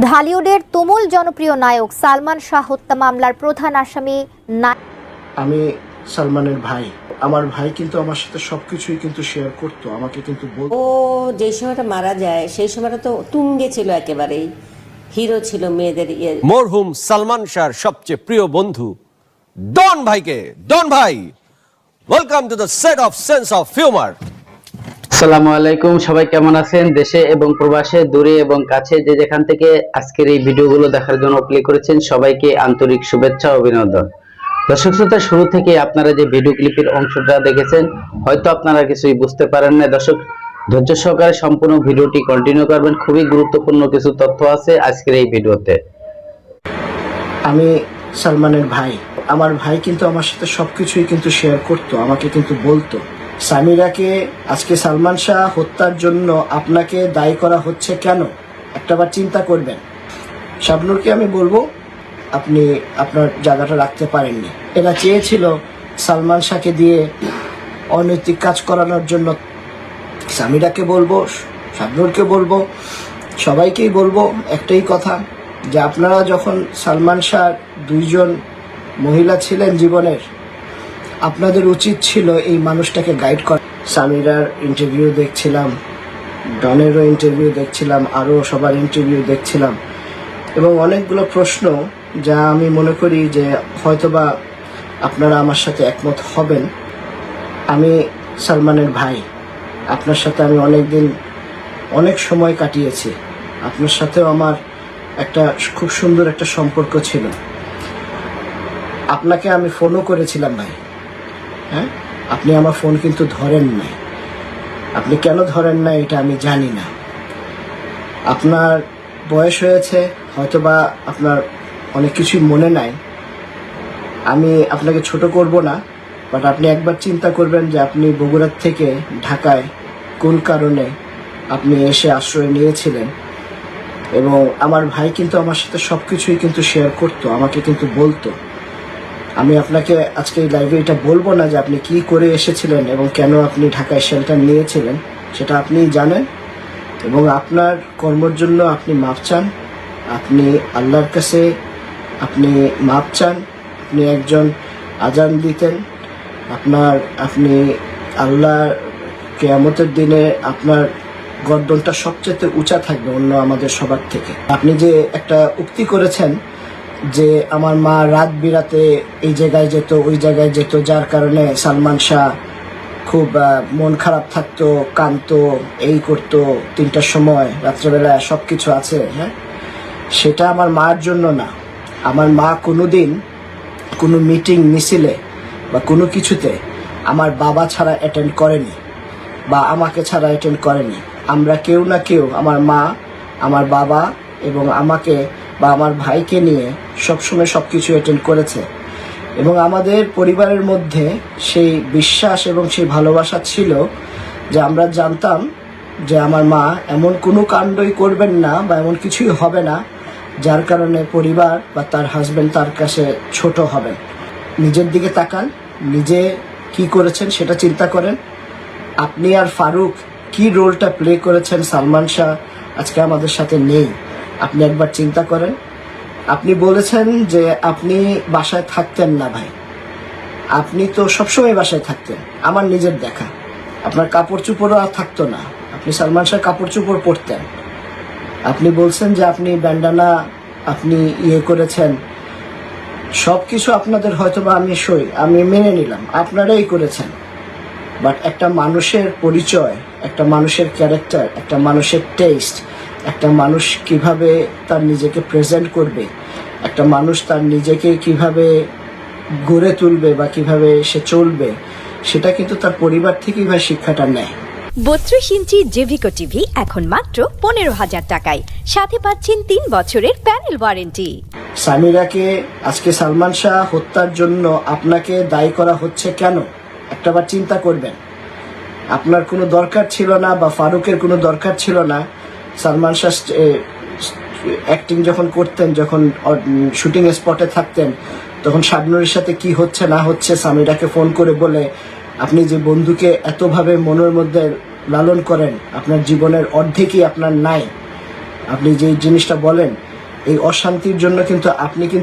ঢালিউডের তুমুল জনপ্রিয় নায়ক সালমান শাহ হত্যা মামলার প্রধান আসামি না- আমি সালমানের ভাই। আমার ভাই কিন্তু আমার সাথে সবকিছুই কিন্তু শেয়ার করতো আমাকে কিন্তু বল ও যে সময়টা মারা যায় সেই সময়টা তো তুঙ্গে ছিল একেবারেই। হিরো ছিল মেয়েদের ইয়ে। মরহুম সালমান শাহর সবচেয়ে প্রিয় বন্ধু ডন ভাইকে। ডন ভাই welcome to the set of sense of humour আসসালামু আলাইকুম, সবাই কেমন আছেন? দেশে এবং প্রবাসে, দূরে এবং কাছে যে যেখান থেকে আজকের এই ভিডিওগুলো দেখার জন্য প্লে করেছেন, সবাইকে আন্তরিক শুভেচ্ছা অভিনন্দন। দর্শক শ্রোতা, শুরু থেকে আপনারা যে ভিডিও ক্লিপের অংশটা দেখেছেন, হয়তো আপনারা কিছুই বুঝতে পারেন না দর্শক, ধৈর্য সহকারে সম্পূর্ণ ভিডিওটি কন্টিনিউ করবেন। খুবই গুরুত্বপূর্ণ কিছু তথ্য আছে আজকের এই ভিডিওতে। আমি সালমানের ভাই। আমার ভাই কিন্তু আমার সাথে সবকিছুই কিন্তু শেয়ার করতো, আমাকে কিন্তু বলতো। সামিরাকে আজকে সালমান শাহ হত্যার জন্য আপনাকে দায়ী করা হচ্ছে কেন? একটাবার চিন্তা করবেন। শাবনুরকে আমি বলব, আপনি আপনার জায়গাটা রাখতে পারেননি। এরা চেয়েছিল সালমান শাহকে দিয়ে অনৈতিক কাজ করানোর জন্য। সামিরাকে বলব, শাবনুরকে বলব, সবাইকেই বলব একটাই কথা, যে আপনারা যখন সালমান শাহ দুইজন মহিলা ছিলেন জীবনের আপনাদের উচিত ছিল এই মানুষটাকে গাইড করা। সামিরার ইন্টারভিউ দেখছিলাম, ডনেরও ইন্টারভিউ দেখছিলাম, আরও সবার ইন্টারভিউ দেখছিলাম। এবং অনেকগুলো প্রশ্ন যা আমি মনে করি যে হয়তোবা আপনারা আমার সাথে একমত হবেন। আমি সালমানের ভাই, আপনার সাথে আমি অনেক দিন অনেক সময় কাটিয়েছি। আপনার সাথেও আমার একটা খুব সুন্দর একটা সম্পর্ক ছিল। আপনাকে আমি ফোনও করেছিলাম ভাই। হ্যাঁ? আপনি আমার ফোন কিন্তু ধরেন নাই। আপনি কেন ধরেন না এটা আমি জানি না। আপনার বয়স হয়েছে, হয়তোবা আপনার অনেক কিছুই মনে নাই। আমি আপনাকে ছোট করব না বাট আপনি একবার চিন্তা করবেন যে আপনি বগুড়ার থেকে ঢাকায় কোন কারণে আপনি এসে আশ্রয় নিয়েছিলেন। এবং আমার ভাই কিন্তু আমার সাথে সব কিছুই কিন্তু শেয়ার করতো, আমাকে কিন্তু বলতো। আমি আপনাকে আজকে এই লাইভে এটা বলব না যে আপনি কি করে এসেছিলেন এবং কেন আপনি ঢাকায় শেল্টার নিয়েছিলেন, সেটা আপনি জানেন। এবং আপনার কর্মর জন্য আপনি মাপ চান। আপনি আল্লাহর কাছে আপনি মাপ চান। আপনি একজন আজান দিতেন। আপনার, আপনি আল্লাহ কেয়ামতের দিনে আপনার গর্দনটা সবচেয়ে উঁচা থাকবে অন্য আমাদের সবার থেকে। আপনি যে একটা উক্তি করেছেন যে আমার মা রাত বিরাতে এই জায়গায় যেত, ওই জায়গায় যেত, যার কারণে সালমান শাহ খুব মন খারাপ থাকতো কানতো এই করতো, তিনটার সময় রাত্রেবেলা সব কিছু আছে হ্যাঁ? সেটা আমার মার জন্য না। আমার মা কোনো দিন কোনো মিটিং, মিছিলে বা কোনো কিছুতে আমার বাবা ছাড়া অ্যাটেন্ড করেনি বা আমাকে ছাড়া অ্যাটেন্ড করেনি। আমরা কেউ না কেউ আমার মা, আমার বাবা এবং আমাকে বা আমার ভাইকে নিয়ে সবসময় সব কিছু অ্যাটেন্ড করেছে। এবং আমাদের পরিবারের মধ্যে সেই বিশ্বাস এবং সেই ভালোবাসা ছিল যে আমরা জানতাম যে আমার মা এমন কোনো কাণ্ডই করবেন না বা এমন কিছুই হবে না, যার কারণে পরিবার বা তার হাজবেন্ড তার কাছে ছোট হবেন নিজের দিকে তাকান, নিজে কি করেছেন সেটা চিন্তা করেন। আপনি আর ফারুক কি রোলটা প্লে করেছেন সালমান শাহ আজকে আমাদের সাথে নেই। আপনি একবার চিন্তা করেন। আপনি বলেছেন যে আপনি বাসায় থাকতেন না ভাই। আপনি তো সবসময় বাসায় থাকতেন। আমার নিজের দেখা। আপনার কাপড় চোপড়ও আর থাকতো না। আপনি সালমান শাহ কাপড় চোপড় পরতেন। আপনি বলছেন যে আপনি ব্যান্ডানা আপনি ইয়ে করেছেন। সব কিছু আপনাদের হয়তো বা আমি সই, আমি মেনে নিলাম। আপনারাই করেছেন। বাট একটা মানুষের পরিচয়, একটা মানুষের ক্যারেক্টার, একটা মানুষের টেস্ট একটা মানুষ কীভাবে তার নিজেকে প্রেজেন্ট করবে একটা মানুষ তার নিজেকে কীভাবে গড়ে তুলবে বা কীভাবে সে চলবে সেটা কিন্তু তার পরিবার থেকেই ভাই শিক্ষাটা নেয়। বত্রিশ ইঞ্চি জেভিকো টিভি এখন মাত্র পনেরো হাজার টাকায়। সাথে পাচ্ছেন তিন বছরের প্যানেল ওয়ারেন্টি সামিরাকে আজকে সালমান শাহ হত্যার জন্য আপনাকে দায়ী করা হচ্ছে কেন? একটাবার চিন্তা করবেন। আপনার কোনো দরকার ছিল না বা ফারুকের কোনো দরকার ছিল না। সালমান শাহ অ্যাক্টিং যখন করতেন, যখন শুটিং স্পটে থাকতেন, তখন শাবনুরের সাথে কি হচ্ছে, না হচ্ছে, সামিরাকে ফোন করে বলে, আপনি যে বন্ধুকে এতভাবে মনের মধ্যে লালন করেন, আপনার জীবনের অর্ধেকই আপনার নাই। আপনি যে জিনিসটা বলেন, এই অশান্তির জন্য কিন্তু আপনি কিন্তু